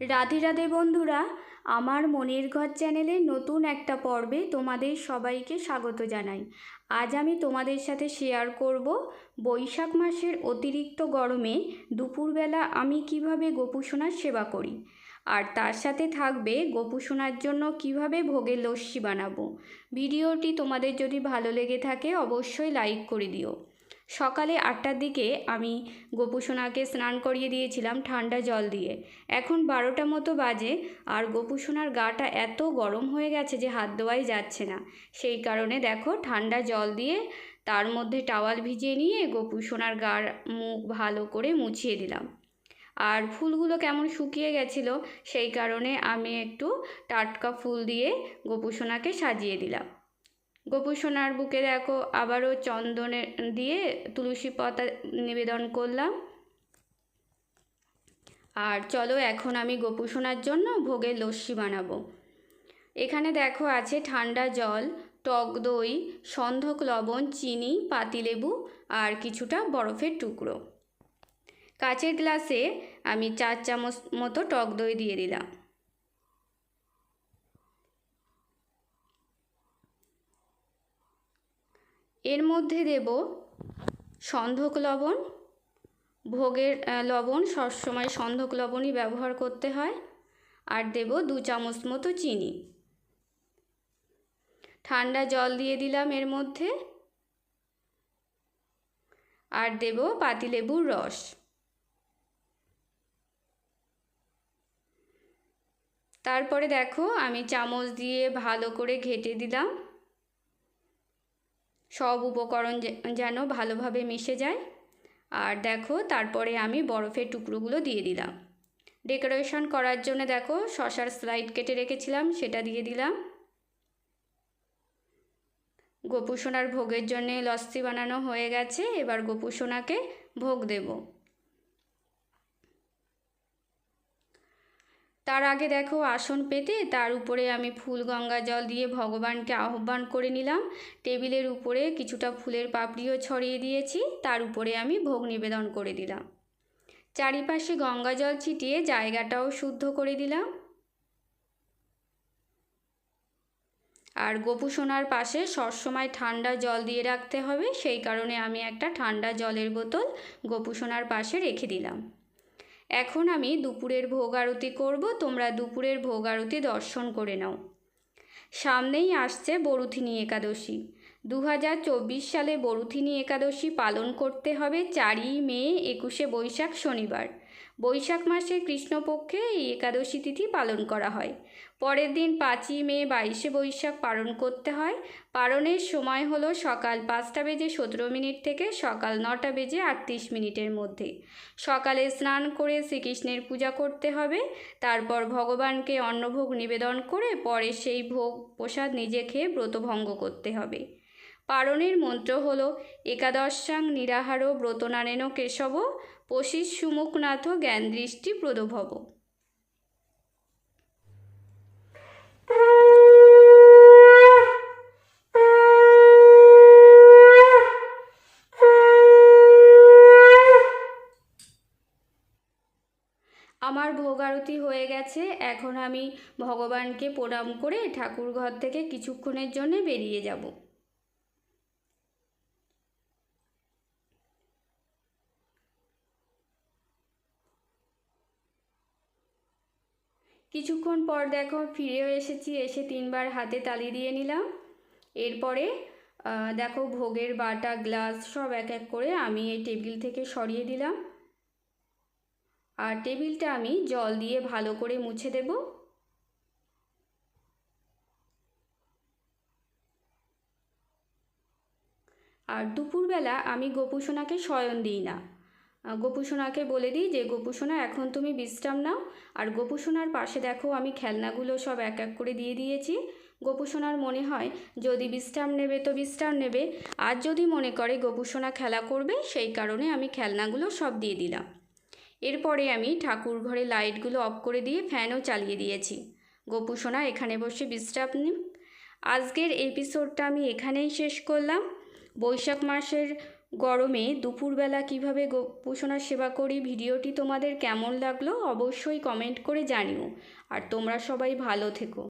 রাধে রাধে বন্ধুরা, আমার মনের ঘর চ্যানেলে নতুন একটা পর্বে তোমাদের সবাইকে স্বাগত জানাই। আজ আমি তোমাদের সাথে শেয়ার করব বৈশাখ মাসের অতিরিক্ত গরমে দুপুরবেলা আমি কীভাবে গোপুসোনার সেবা করি, আর তার সাথে থাকবে গোপুসোনার জন্য কীভাবে ভোগের লস্যি বানাবো। ভিডিওটি তোমাদের যদি ভালো লেগে থাকে অবশ্যই লাইক করে দিও। সকালে আটটার দিকে আমি গোপুসোনাকে স্নান করিয়ে দিয়েছিলাম ঠান্ডা জল দিয়ে। এখন বারোটা মতো বাজে আর গোপুসোনার গাটা এত গরম হয়ে গেছে যে হাত ধোয়াই যাচ্ছে না। সেই কারণে দেখো ঠান্ডা জল দিয়ে তার মধ্যে টাওয়াল ভিজিয়ে নিয়ে গোপুসোনার গার মুখ ভালো করে মুছিয়ে দিলাম। আর ফুলগুলো কেমন শুকিয়ে গেছিল সেই কারণে আমি একটু টাটকা ফুল দিয়ে গোপুসোনাকে সাজিয়ে দিলাম। গোপুসোনার বুকে দেখো, আবারও চন্দনে দিয়ে তুলসী পাতা নিবেদন করলাম। আর চলো এখন আমি গোপুসোনার জন্য ভোগের লস্যি বানাবো। এখানে দেখো আছে ঠান্ডা জল, টক দই, সন্ধক লবণ, চিনি, পাতিলেবু আর কিছুটা বরফের টুকরো। কাচের গ্লাসে আমি চার চামচ মতো টক দই দিয়ে দিলাম। এর মধ্যে দেব সন্ধক লবণ, ভোগের লবণ, সবসময় সন্ধক লবণই ব্যবহার করতে হয়। আর দেব দু চামচ মতো চিনি। ঠান্ডা জল দিয়ে দিলাম এর মধ্যে। আর দেব পাতিলেবুর রস। তারপরে দেখো আমি চামচ দিয়ে ভালো করে ঘেটে দিলাম। সব উপকরণ যেন ভালোভাবে মিশে যায়। আর দেখো, তারপরে আমি বরফের টুকরোগুলো দিয়ে দিলাম। ডেকোরেশন করার জন্য দেখো, শশার স্লাইড কেটে রেখেছিলাম, সেটা দিয়ে দিলাম। গোপুসোনার ভোগের জন্যে লস্যি বানানো হয়ে গেছে, এবার গোপুসোনাকে ভোগ দেব। তার আগে দেখো আসন পেতে তার উপরে আমি ফুল গঙ্গা জল দিয়ে ভগবানকে আহ্বান করে নিলাম। টেবিলের উপরে কিছুটা ফুলের পাপড়িও ছড়িয়ে দিয়েছি, তার উপরে আমি ভোগ নিবেদন করে দিলাম। চারিপাশে গঙ্গা জল ছিটিয়ে জায়গাটাও শুদ্ধ করে দিলাম। আর গোপুসোনার পাশে সবসময় ঠান্ডা জল দিয়ে রাখতে হবে, সেই কারণে আমি একটা ঠান্ডা জলের বোতল গোপুসোনার পাশে রেখে দিলাম। এখন আমি দুপুরের ভোগ আরতি করব, তোমরা দুপুরের ভোগ আরতি দর্শন করে নাও। সামনেই আসছে বরুথিনী একাদশী। দু হাজার চব্বিশ সালে বরুথিনী একাদশী পালন করতে হবে চারই মে, একুশে বৈশাখ শনিবার। বৈশাখ মাসে কৃষ্ণপক্ষে এই একাদশী তিথি পালন করা হয়। পরের দিন পাঁচই মে বাইশে বৈশাখ পালন করতে হয়। পালনের সময় হলো সকাল পাঁচটা বেজে সতেরো মিনিট থেকে সকাল নটা বেজে আটত্রিশ মিনিটের মধ্যে। সকালে স্নান করে শ্রীকৃষ্ণের পূজা করতে হবে। তারপর ভগবানকে অন্নভোগ নিবেদন করে পরে সেই ভোগ প্রসাদ নিজে খেয়ে ব্রতভঙ্গ করতে হবে। পারণের মন্ত্র হল, একাদশাং নিরাহার ব্রতনারেণ কেশব পশিস সুমুখনাথ জ্ঞান দৃষ্টি প্রদভব। আমার ভোগ আরতি হয়ে গেছে, এখন আমি ভগবানকে প্রণাম করে ঠাকুর ঘর থেকে কিছুক্ষণের জন্য বেরিয়ে যাব। কিছুক্ষণ পর দেখো ফিরেও এসেছি, এসে তিনবার হাতে তালি দিয়ে নিলাম। এরপরে দেখো ভোগের বাটা, গ্লাস সব এক এক করে আমি এই টেবিল থেকে সরিয়ে দিলাম। আর টেবিলটা আমি জল দিয়ে ভালো করে মুছে দেব। আর দুপুরবেলা আমি গোপুসোনাকে শয়ন দিই না। গোপুসোনাকে বলে দিই যে, গোপুসোনা, এখন তুমি বিশ্রাম নাও। আর গোপুসোনার পাশে দেখো, আমি খেলনাগুলো সব এক এক করে দিয়ে দিয়েছি। গোপুসোনার মনে হয়, যদি বিশ্রাম নেবে তো বিশ্রাম নেবে। আর যদি মনে করে গোপুসোনা খেলা করবে, সেই কারণে আমি খেলনাগুলো সব দিয়ে দিলাম। এরপরে আমি ঠাকুর ঘরে লাইটগুলো অফ করে দিয়ে ফ্যানও চালিয়ে দিয়েছি। গোপুসোনা, এখানে বসে বিশ্রাম নিন। আজকের এপিসোডটা আমি এখানেই শেষ করলাম। বৈশাখ মাসের গরমে দুপুরবেলা কীভাবে গোপোষণার সেবা করি, ভিডিওটি তোমাদের কেমন লাগল অবশ্যই কমেন্ট করে জানিও। আর তোমরা সবাই ভালো থেকো।